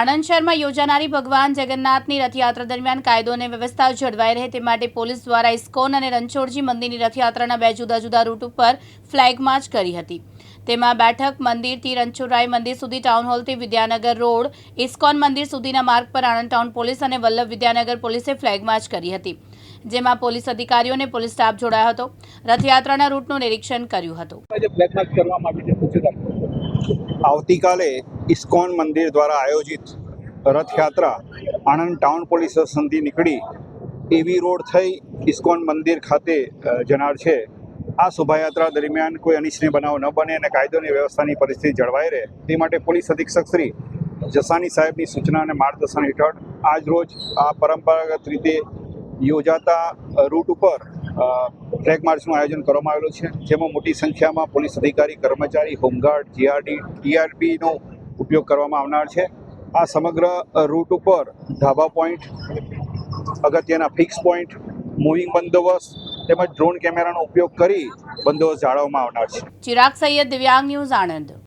આણંદ શહેરમાં યોજાનારી ભગવાન જગન્નાથની રથયાત્રા દરમિયાન કાયદો અને વ્યવસ્થા જળવાઈ રહે તે માટે પોલીસ દ્વારા ઇસ્કોન અને રણછોડજી મંદિરની રથયાત્રાના બે જુદા જુદા રૂટ ઉપર ફ્લેગ માર્ચ કરી હતી. તેમાં બેઠક મંદિરથી રણછોડરાય મંદિર સુધી ટાઉન હોલથી વિદ્યાનગર રોડ, ઇસ્કોન મંદિર સુધીના માર્ગ પર આણંદ ટાઉન પોલીસ અને વલ્લભ વિદ્યાનગર પોલીસે ફ્લેગ માર્ચ કરી હતી. જેમાં પોલીસ અધિકારીઓ અને પોલીસ સ્ટાફ જોડાયો હતો. રથયાત્રાના રૂટનું નિરીક્ષણ કર્યું હતું. જે કરવામાં આવી છે પૂછ્યું આવતીકાલે ઇસ્કોન મંદિર દ્વારા આયોજિત રથયાત્રા આણંદ ટાઉન પોલીસ સ્ટેશનથી નીકળી એવી રોડ થઈ ઇસ્કોન મંદિર ખાતે જનાર છે. આ શોભાયાત્રા દરમિયાન કોઈ અનિચ્છનીય બનાવ ન બને અને કાયદોની વ્યવસ્થાની પરિસ્થિતિ જળવાઈ રહે. તે માટે પોલીસ અધિક્ષક શ્રી જસાની સાહેબની સૂચના અને માર્ગદર્શન હેઠળ આજ રોજ આ પરંપરાગત રીતે યોજાતા રૂટ ઉપર ફ્લેગ માર્ચનું આયોજન કરવામાં આવેલું છે. જેમાં મોટી સંખ્યામાં પોલીસ અધિકારી, કર્મચારી, હોમગાર્ડ, જીઆરડી, ટીઆરબીનો ઉપયોગ કરવામાં આવનાર છે. આ સમગ્ર રૂટ ઉપર ધાબા પોઈન્ટ, અગત્યના ફિક્સ પોઈન્ટ, મૂવિંગ બંદોબસ્ત તેમજ ડ્રોન કેમેરાનો ઉપયોગ કરી બંદોબસ્ત જાળવવામાં આવનાર છે. ચિરાગ સૈયદ દિવ્યાંગ ન્યૂઝ આણંદ.